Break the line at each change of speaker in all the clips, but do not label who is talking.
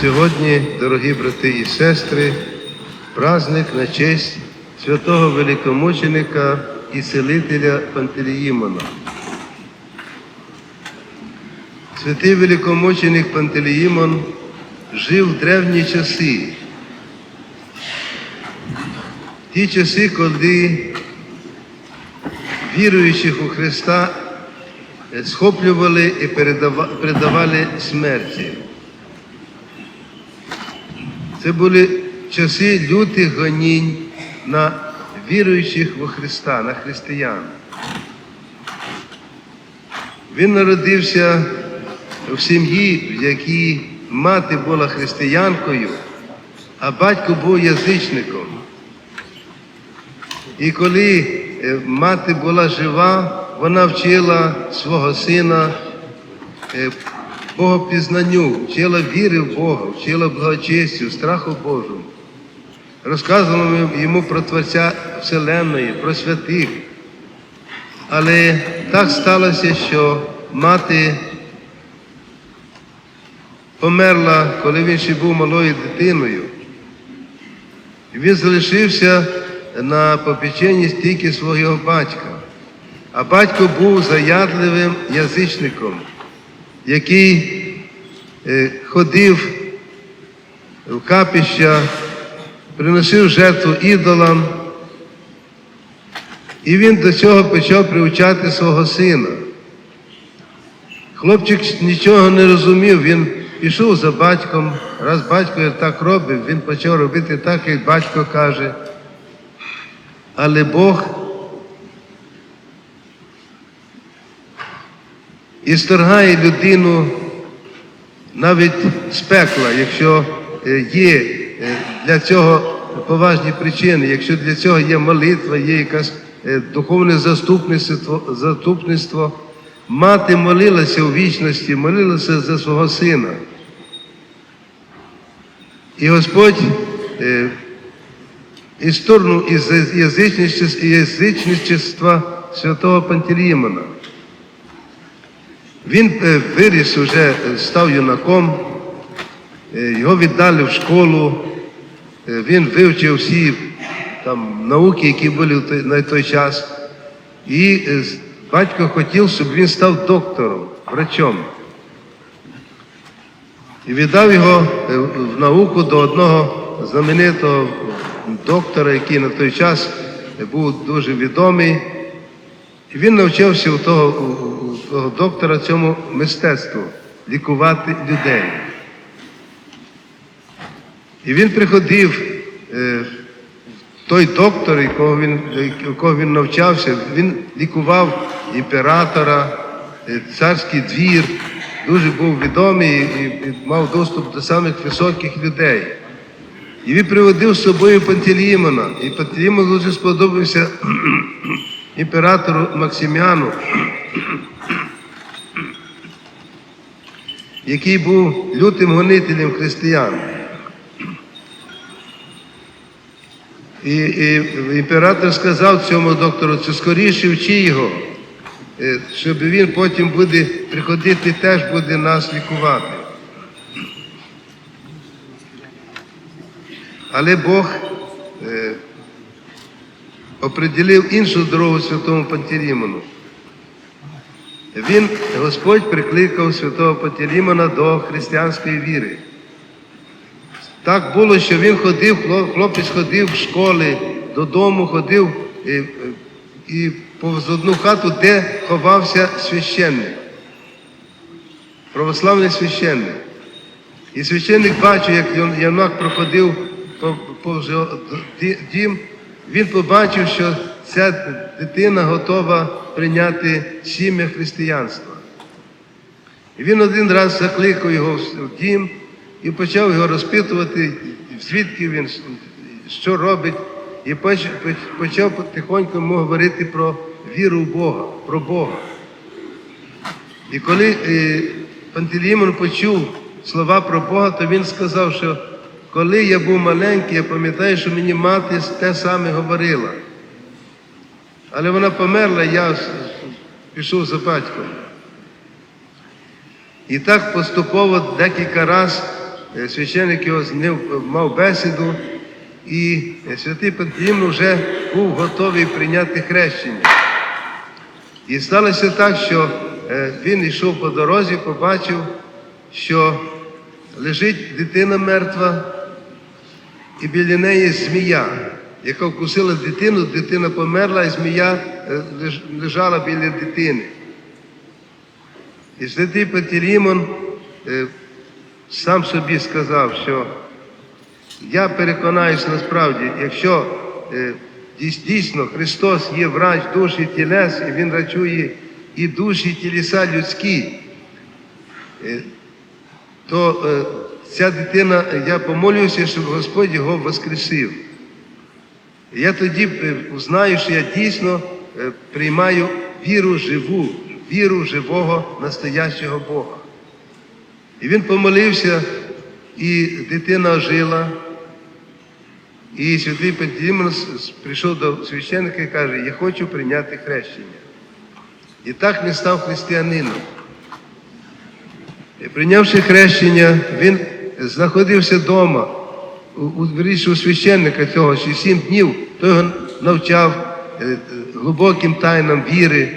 Сьогодні, дорогі брати і сестри, праздник на честь святого великомученика і селителя Пантелеїмона. Святий великомученик Пантелеїмон жив в древні часи. Ті часи, коли віруючих у Христа схоплювали і передавали смерті. Це були часи лютих гонінь на віруючих у Христа, на християн. Він народився в сім'ї, в якій мати була християнкою, а батько був язичником. І коли е, мати була жива, вона вчила свого сина е, богопізнанню, вчила віри в Бога, вчила благочестю, страху Божому. Розказувала йому про Творця Вселенної, про святих. Але так сталося, що мати померла, коли він ще був малою дитиною. Він залишився на попеченні стільки свого батька. А батько був заядливим язичником, який е, ходив в капіща, приносив жертву ідолам. І він до цього почав приучати свого сина. Хлопчик нічого не розумів, він пішов за батьком. Раз батько так робив, він почав робити так, як батько каже. Але Бог історгає людину навіть з пекла, якщо е, є е, для цього поважні причини, якщо для цього є молитва, є якесь е, духовне заступництво. Мати молилася у вічності, молилася за свого сина. І Господь із сторону із язичництва святого Пантелеймона. Він е, виріс уже, е, став юнаком, е, його віддали в школу, він вивчив всі там, науки, які були на той час. І батько хотів, щоб він став доктором, врачом. І віддав його в науку до одного знаменитого доктора, який на той час був дуже відомий. І він навчився у того, у- того доктора цьому мистецтву лікувати людей. І він приходив, е, той доктор, якого він, якого він навчався, він лікував імператора, е, царський двір, дуже був відомий і, і мав доступ до самих високих людей. І він приводив з собою Пантелеймона. І Пантелеймон дуже сподобався імператору Максиміану, який був лютим гонителем християн. І, і імператор сказав цьому доктору, що скоріше вчи його, е, щоб він потім буде приходити, теж буде нас лікувати. Але Бог е, оприділив іншу дорогу святому Пантелеймону. Він, Господь, прикликав святого Пантелеймона до християнської віри. Так було, що він ходив, хлопець ходив в школи, додому ходив і, е, і повз одну хату, де ховався священник, православний священник. І священник бачив, як Янок проходив по- повз дім, він побачив, що ця дитина готова прийняти сім'я християнства. І він один раз закликав його в дім і почав його розпитувати, звідки він, що робить, і поч- поч- почав потихоньку йому говорити про віру в Бога, про Бога. І коли е, Пантелеймон почув слова про Бога, то він сказав, що коли я був маленький, я пам'ятаю, що мені мати те саме говорила. Але вона померла, я пішов за батьком. І так поступово декілька разів е, священник його з ним мав бесіду, і е, святий Пантелеймон вже був готовий прийняти хрещення. І сталося так, що е, він йшов по дорозі, побачив, що лежить дитина мертва, і біля неї змія, яка вкусила дитину, дитина померла, і змія е, лежала біля дитини. І святий Пантелеймон е, сам собі сказав, що я переконаюся насправді, якщо е, дійсно Христос є врач душ і тілес, і Він рачує і душі, і тілеса людські, то ця дитина, я помолюся, щоб Господь його воскресив. Я тоді е, знаю, що я дійсно е, приймаю віру живу, віру живого настоящого Бога. І він помолився, і дитина ожила. І святий Пантелеймон прийшов до священника і каже, я хочу прийняти хрещення. І так не став християнином. І прийнявши хрещення, він знаходився вдома, у, у, священника цього, що сім днів, той його навчав е, е, глибоким тайнам віри.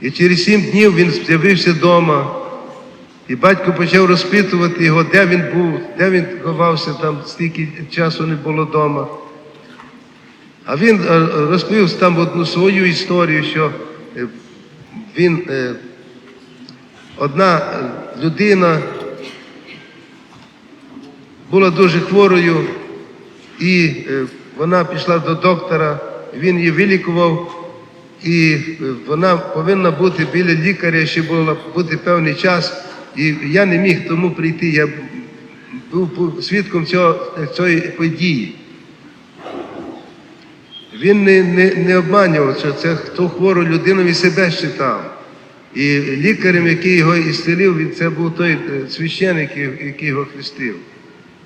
І через сім днів він з'явився вдома. І батько почав розпитувати його, де він був, де він ховався, там стільки часу не було вдома. А він е, розповів там одну свою історію, що він, одна людина була дуже хворою, і е, вона пішла до доктора, він її вилікував, і е, вона повинна бути біля лікаря, ще було бути певний час. І я не міг тому прийти. Я був свідком цього, цієї події. Він не, не, не обманював, що це хто хвору людину і себе щитав. І лікарем, який його він- це був той е, священик, який його хрестив.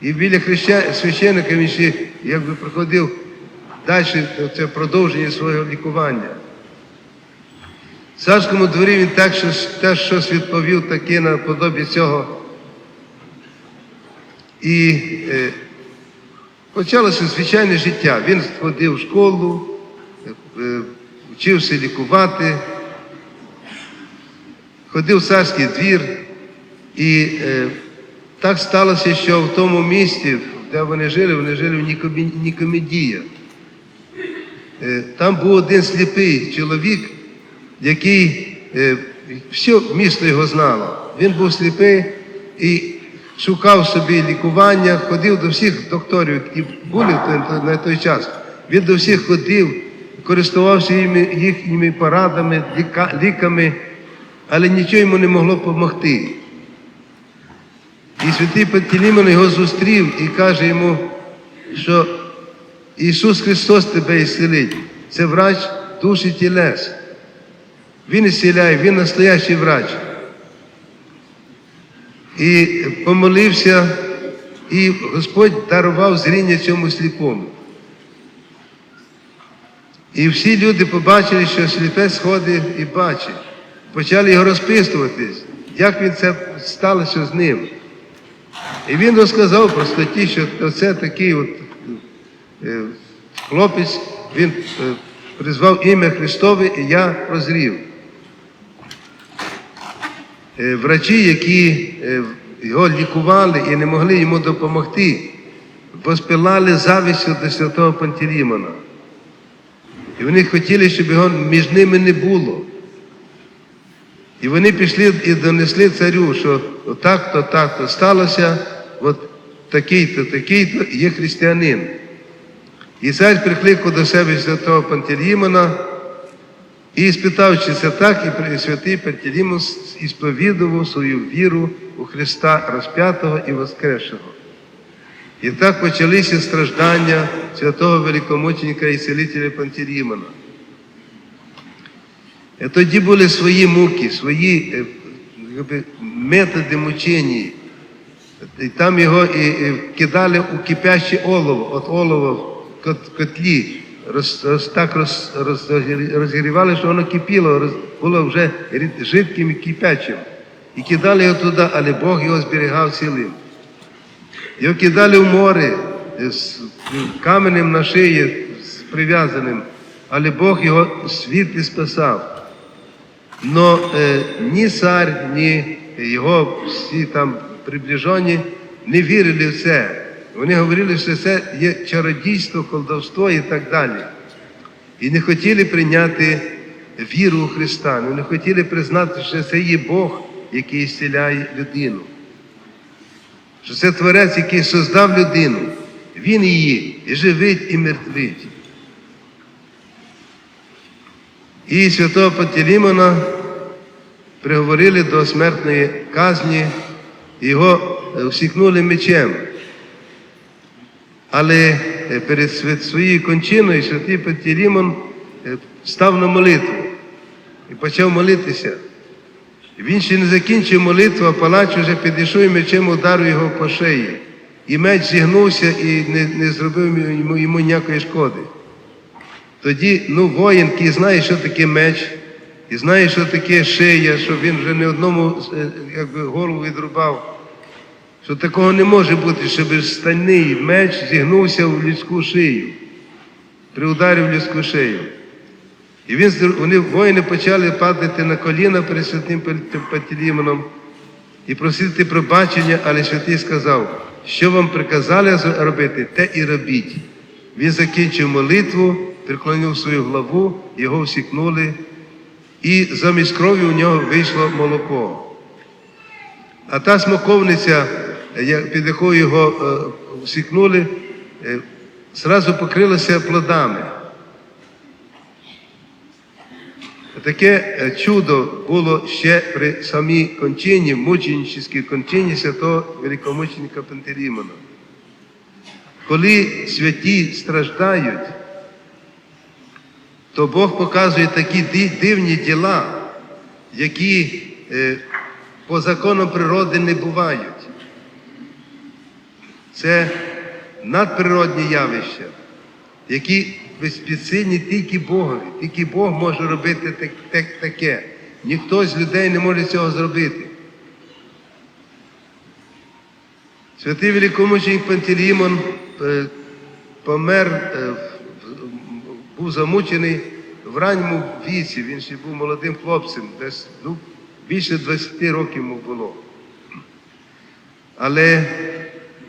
І біля хреща- священика він ще якби проходив далі це продовження свого лікування. В царському дворі він так щось, теж щось відповів таке наподобі цього. І е, почалося звичайне життя. Він ходив в школу, е, вчився лікувати, ходив в царський двір. І е, так сталося, що в тому місті, де вони жили, вони жили в Нікомедія. Е, Там був один сліпий чоловік, який е, все місто його знало. Він був сліпий і шукав собі лікування, ходив до всіх докторів, які були на той час. Він до всіх ходив, користувався їхніми порадами, ліками, але нічого йому не могло допомогти. І святий Пантелеймон його зустрів і каже йому, що Ісус Христос тебе ісцелить. Це врач душі тілес. Він ісціляє, Він настоящий врач. І помолився, і Господь дарував зріння цьому сліпому. І всі люди побачили, що сліпець ходить і бачить. Почали його розписуватись, як він це сталося з ним. І він розказав про статті, що це такий от е, хлопець, він е, призвав ім'я Христове, і я прозрів. Е, Врачі, які його лікували і не могли йому допомогти, поспилали завістю до святого Пантелеймона. І вони хотіли, щоб його між ними не було. І вони пішли і донесли царю, що так-то, так-то сталося, от такий-то, такий-то є християнин. І цар прикликав до себе святого Пантелеймона і спитав, чи це так, і святий Пантелеймон і сповідував свою віру у Христа розп'ятого і воскресшого. І так почалися страждання святого великомученика і целителя Пантелеймона. І тоді були свої муки, свої е, методи мучення. І там його і, і кидали у кипяще олово, от олово в кот- котлі. Роз, роз, так роз, роз, розгрівали, що воно кипіло, роз, було вже жидким і кипячим. І кидали його туди, але Бог його зберігав цілим. Його кидали в море з каменем на шиї, з прив'язаним, але Бог його світ і спасав. Но е, ні цар, ні його всі там приближені не вірили в це. Вони говорили, що це є чародійство, колдовство і так далі. І не хотіли прийняти віру у Христа, не хотіли признати, що це є Бог, який зціляє людину. Що це Творець, який создав людину. Він її і живить, і мертвить. І святого Пантелеймона приговорили до смертної казні, його е, всікнули мечем. Але е, перед своєю кончиною святий Пантелеймон е, став на молитву і почав молитися. Він ще не закінчив молитву, а палач вже підійшов і мечем ударив його по шиї. І меч зігнувся і не, не зробив йому, йому ніякої шкоди. Тоді, ну, воїн, який знає, що таке меч, і знає, що таке шия, що він вже не одному якби, голову відрубав, що такого не може бути, щоб стальний меч зігнувся в людську шию, при ударі в людську шию. І він, вони, воїни почали падати на коліна перед святим Пантелеймоном і просити пробачення, але святий сказав, що вам приказали робити, те і робіть. Він закінчив молитву, приклонив свою главу, його всікнули, і замість крові у нього вийшло молоко. А та смоковниця, під якою його е, всікнули, е, зразу покрилася плодами. Таке е, чудо було ще при самій кончині, мученическій кончині святого великомученика Пантелеймона. Коли святі страждають, то Бог показує такі дивні діла, які по законам природи не бувають. Це надприродні явища, які безпідсильні тільки Богові. Тільки Бог може робити так- так- таке. Ніхто з людей не може цього зробити. Святий великомученик Пантелеймон е, помер, е, був замучений в ранньому віці. Він ще був молодим хлопцем, десь ну, більше 20 років йому було. Але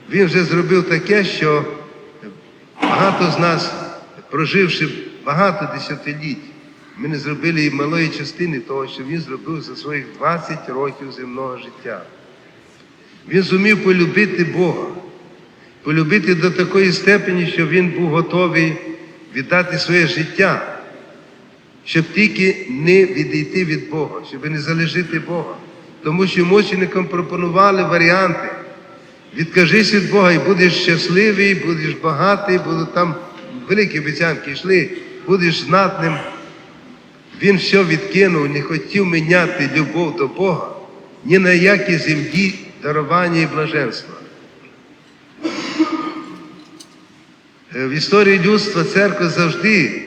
він вже зробив таке, що багато з нас, проживши багато десятиліть, ми не зробили і малої частини того, що він зробив за своїх 20 років земного життя. Він зумів полюбити Бога, полюбити до такої степені, що він був готовий віддати своє життя, щоб тільки не відійти від Бога, щоб не залежити Бога. Тому що мученикам пропонували варіанти. Відкажись від Бога і будеш щасливий, будеш багатий, будуть там великі обіцянки йшли, будеш знатним. Він все відкинув, не хотів міняти любов до Бога ні на які землі дарування і блаженства. Е, В історії людства церква завжди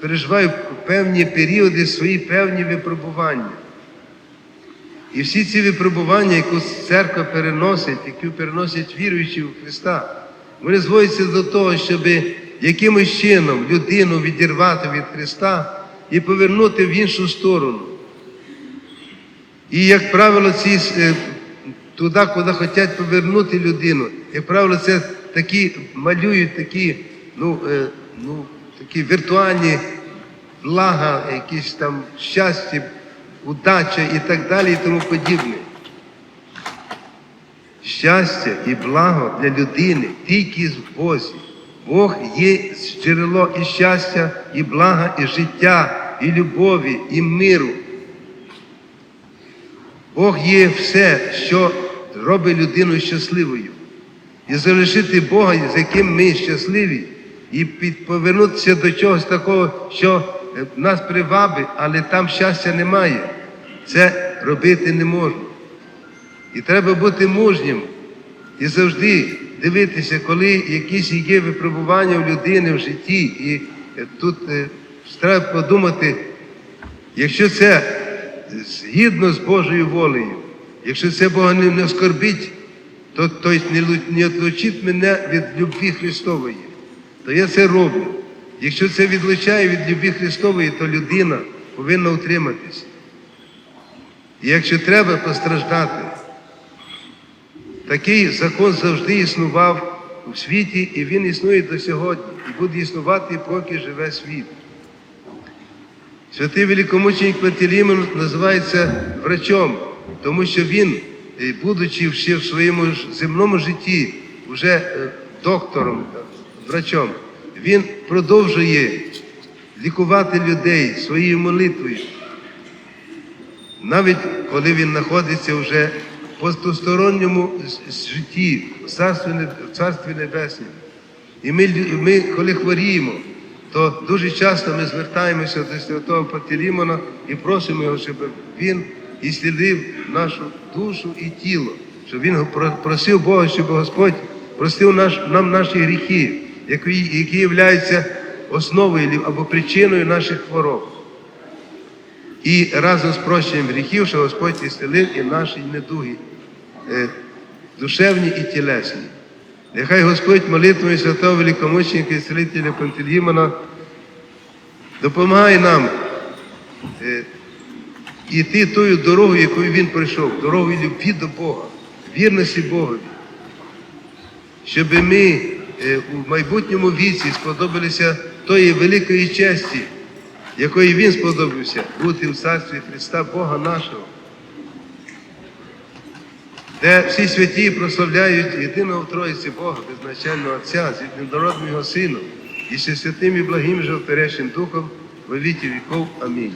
переживає певні періоди свої певні випробування. І всі ці випробування, яку церква переносить, які переносять віруючі в Христа, вони зводяться до того, щоб якимось чином людину відірвати від Христа і повернути в іншу сторону. І, як правило, ці е, туди, куди хочуть повернути людину, як правило, це такі малюють такі, ну, е, ну, такі віртуальні блага, якісь там щастя, удача і так далі, і тому подібне. Щастя і благо для людини тільки в Бозі. Бог є джерело і щастя, і блага, і життя, і любові, і миру. Бог є все, що робить людину щасливою. І залишити Бога, з яким ми щасливі, і повернутися до чогось такого, що нас привабить, але там щастя немає. Це робити не можна. І треба бути мужнім і завжди дивитися, коли якісь є випробування в людини в житті. І е, тут е, треба подумати, якщо це згідно з Божою волею, якщо це Бога не, оскорбить, то, то не, лу- не відлучить мене від любві Христової, то я це роблю. Якщо це відлучає від любві Христової, то людина повинна утриматися. І якщо треба постраждати, такий закон завжди існував у світі, і він існує до сьогодні, і буде існувати, поки живе світ. Святий великомученик Пантелеймон називається врачом, тому що він, е, будучи ще в своєму земному житті, вже е, доктором, врачом, він продовжує лікувати людей своєю молитвою. Навіть коли він знаходиться вже в потусторонньому с- житті, в царстві, в царстві небесному. І ми, ми, коли хворіємо, то дуже часто ми звертаємося до святого Пантелеймона і просимо його, щоб він ісцілив нашу душу і тіло, щоб він просив Бога, щоб Господь простив наш, нам наші гріхи, які, які являються основою або причиною наших хвороб. І разом з прощенням гріхів, що Господь ісцелив і наші недуги, е, душевні і тілесні. Нехай Господь молитвою святого великомученика і цілителя Пантелеймона допомагає нам е, йти тою дорогою, якою він пройшов, дорогою любві до Бога, вірності Богові, щоб ми е, у майбутньому віці сподобалися тої великої честі, якої він сподобався бути в царстві Христа Бога нашого, де всі святі прославляють єдиного Троїці Бога, безначального Отця, з єдинородним Його Сином, і ще святим і благим животерящим Духом во віки віков. Амінь.